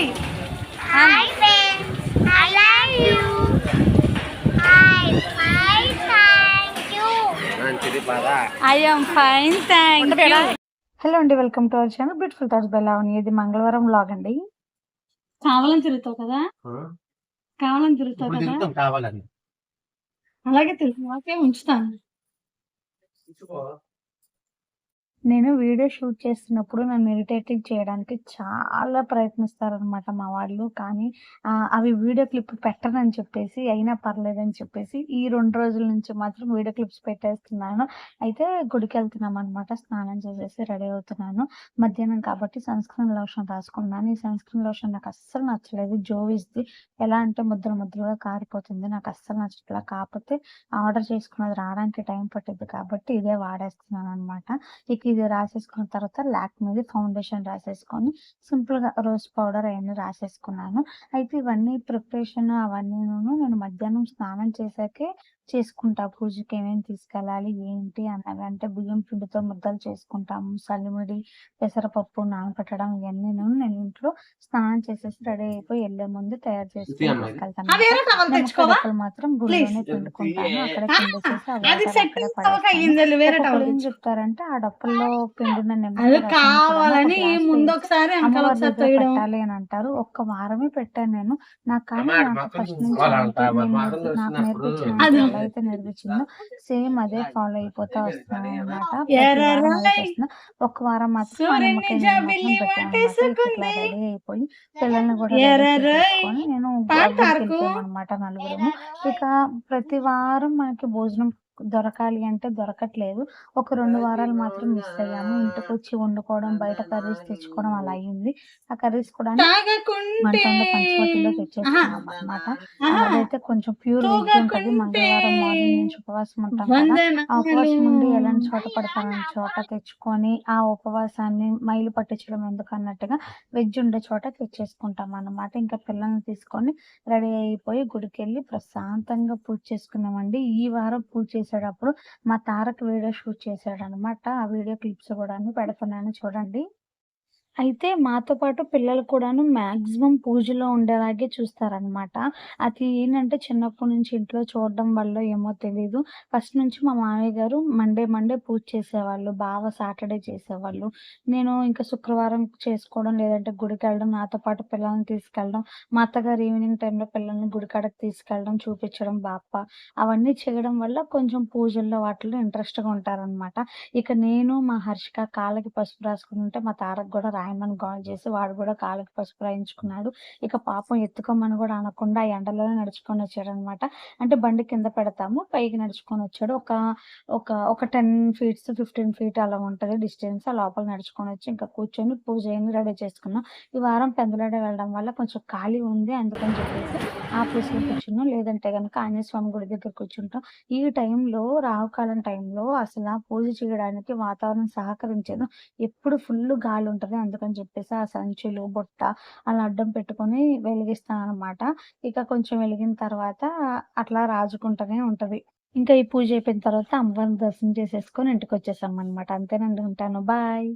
Hi Hi friends, I love you. Hi, hi, thank you. మంచిది పదా I am fine thank you hello అండి welcome to our channel beautiful thoughts Bella ఉంది ఇది మంగళవారం vlog అండి. కావాలని తిరుగుతావు కదా? కావాలని తిరుగుతావు కదా? కావాలని. అలాగే తెలుసు నాకే ఉంచుతాను. నేను వీడియో షూట్ చేస్తున్నప్పుడు నన్ను ఇరిటేటింగ్ చేయడానికి చాలా ప్రయత్నిస్తారనమాట మా వాళ్ళు. కానీ అవి వీడియో క్లిప్ పెట్టనని చెప్పేసి అయినా పర్లేదని చెప్పేసి ఈ రెండు రోజుల నుంచి మాత్రం వీడియో క్లిప్స్ పెట్టేస్తున్నాను. అయితే గుడికి వెళ్తున్నాం అనమాట స్నానం చేసేసి రెడీ అవుతున్నాను. మధ్యాహ్నం కాబట్టి సన్ స్క్రీన్ లోషన్ రాసుకున్నాను. ఈ సన్ స్క్రీన్ లోషన్ నాకు అస్సలు నచ్చలేదు. జోవిస్ది ఎలా అంటే ముద్ర ముద్రగా కారిపోతుంది. నాకు అస్సలు నచ్చట్లా. కాకపోతే ఆర్డర్ చేసుకున్నది రావడానికి టైం పట్టింది కాబట్టి ఇదే వాడేస్తున్నాను అనమాట ఇక ఇది రాసేసుకున్న తర్వాత లాక్ మీద ఫౌండేషన్ రాసేసుకొని సింపుల్గా రోజ్ పౌడర్ అవన్నీ రాసేసుకున్నాను. అయితే ఇవన్నీ ప్రిపరేషన్ అవన్నీ నేను మధ్యాహ్నం స్నానం చేశాకే చేసుకుంటా. పూజకి ఏమేమి తీసుకెళ్ళాలి ఏంటి అన్నవి అంటే బియ్యం పిండితో ముద్దలు చేసుకుంటాము సలిమిడి పెసరపప్పు నానబెట్టడం ఇవన్నీ నేను ఇంట్లో స్నానం చేసేసి రెడీ అయిపోయి వెళ్ళే ముందు తయారు చేసుకుని. తీసుకెళ్తాను. మాత్రం గుడిలోనే పిండుకుంటాను. అక్కడ పిండేసేసి తెచ్చుకో. చెప్తారంటే ఆ డప్పుల్లో పిండిన నిమ్మకాయ అది రసం కూడా కావాలని ముందు ఒకసారి వెనకాల ఒకసారి పెట్టాలి అని అంటారు. ఒక్క వారమే పెట్టాను నేను. నాకు కానీ నాకు ఫస్ట్ నుంచి నాకు అయితే నేర్పించిందో సేమ్ అదే ఫాలో అయిపోతా వస్తున్నాను అనమాట. ఒక వారం మాత్రం రెడీ అయిపోయి పిల్లల్ని కూడా నేను. అనమాట నలుగురము. ఇక ప్రతి వారం మనకి భోజనం దొరకాలి అంటే దొరకట్లేదు. ఒక రెండు వారాలు మాత్రం మిస్ అయ్యాము ఇంటికి వచ్చి వండుకోవడం బయట కర్రీస్ తెచ్చుకోవడం అలా అయింది ఆ కర్రీస్ కూడా పంచవటిలో తెచ్చేసుకున్నాం అనమాట. అదైతే కొంచెం ప్యూర్ వెజ్ ఉంటుంది. మంగళవారం మార్నింగ్ నుంచి ఉపవాసం ఉంటాం కదా. ఆ ఉపవాసం ఉండి ఎలాంటి చోట పడతానని చోట తెచ్చుకొని ఆ ఉపవాసాన్ని మైలు పట్టించడం ఎందుకు అన్నట్టుగా వెజ్ ఉండే చోట తెచ్చేసుకుంటాం అన్నమాట. ఇంకా పిల్లల్ని తీసుకొని రెడీ అయిపోయి గుడికి వెళ్ళి ప్రశాంతంగా పూజ చేసుకున్నామండి ఈ వారం పూజ చేసేటప్పుడు మా తారక్ వీడియో షూట్ చేశాడు అనమాట ఆ వీడియో క్లిప్స్ కూడా పెడుతున్నాను చూడండి. అయితే మాతో పాటు పిల్లలు కూడాను మాక్సిమం పూజలో ఉండేలాగే చూస్తారనమాట. అది ఏంటంటే చిన్నప్పటి నుంచి ఇంట్లో చూడడం వల్ల ఏమో తెలీదు. ఫస్ట్ నుంచి మా మామయ్య గారు మండే మండే పూజ చేసేవాళ్ళు బావ సాటర్డే చేసేవాళ్ళు. నేను ఇంకా శుక్రవారం చేసుకోవడం లేదంటే గుడికి వెళ్ళడం నాతో పాటు పిల్లల్ని తీసుకెళ్ళడం మా అత్తగారు ఈవినింగ్ టైంలో పిల్లల్ని గుడికాడకి తీసుకెళ్ళడం చూపించడం బాప్ప అవన్నీ చేయడం వల్ల కొంచెం పూజల్లో వాటిలో ఇంట్రెస్ట్గా ఉంటారనమాట. ఇక నేను మా హర్షిక కాళ్ళకి పసుపు రాసుకుని ఉంటే మా తారకు కూడా రాయమని కాల్ చేసి వాడు కూడా కాళ్ళకి పసుపు రాయించుకున్నాడు. ఇక పాపం ఎత్తుకోమని కూడా అనకుండా ఎండలోనే నడుచుకొని వచ్చాడు అనమాట అంటే బండి కింద పెడతాము పైకి నడుచుకొని వచ్చాడు. ఒక ఒక ఒక టెన్ ఫీట్స్ ఫిఫ్టీన్ ఫీట్ అలా ఉంటుంది డిస్టెన్స్ ఆ లోపల నడుచుకొని వచ్చి ఇంకా కూర్చొని పూజ అయ్యింది రెడీ చేసుకున్నాం. ఈ వారం పెందలాడే వెళ్ళడం వల్ల కొంచెం ఖాళీ ఉంది అందుకని చెప్పేసి ఆ ప్లేస్లో కూర్చున్నాం. లేదంటే కనుక ఆంజనేయ స్వామి గుడి దగ్గర కూర్చుంటాం. ఈ టైంలో రావుకాలం టైంలో అసలు పూజ చేయడానికి వాతావరణం సహకరించదు. ఎప్పుడు ఫుల్ గాలి ఉంటుంది అందుకని చెప్పేసి ఆ సంచులు బుట్ట అలా అడ్డం పెట్టుకొని వెలిగిస్తాను అనమాట ఇక కొంచెం వెలిగిన తర్వాత అట్లా రాజుకుంటూనే ఉంటది. ఇంకా ఈ పూజ అయిపోయిన తర్వాత అమ్మవారిని దర్శనం చేసేసుకొని ఇంటికి వచ్చేసాం అనమాట అంతేనండి ఉంటాను. బాయ్.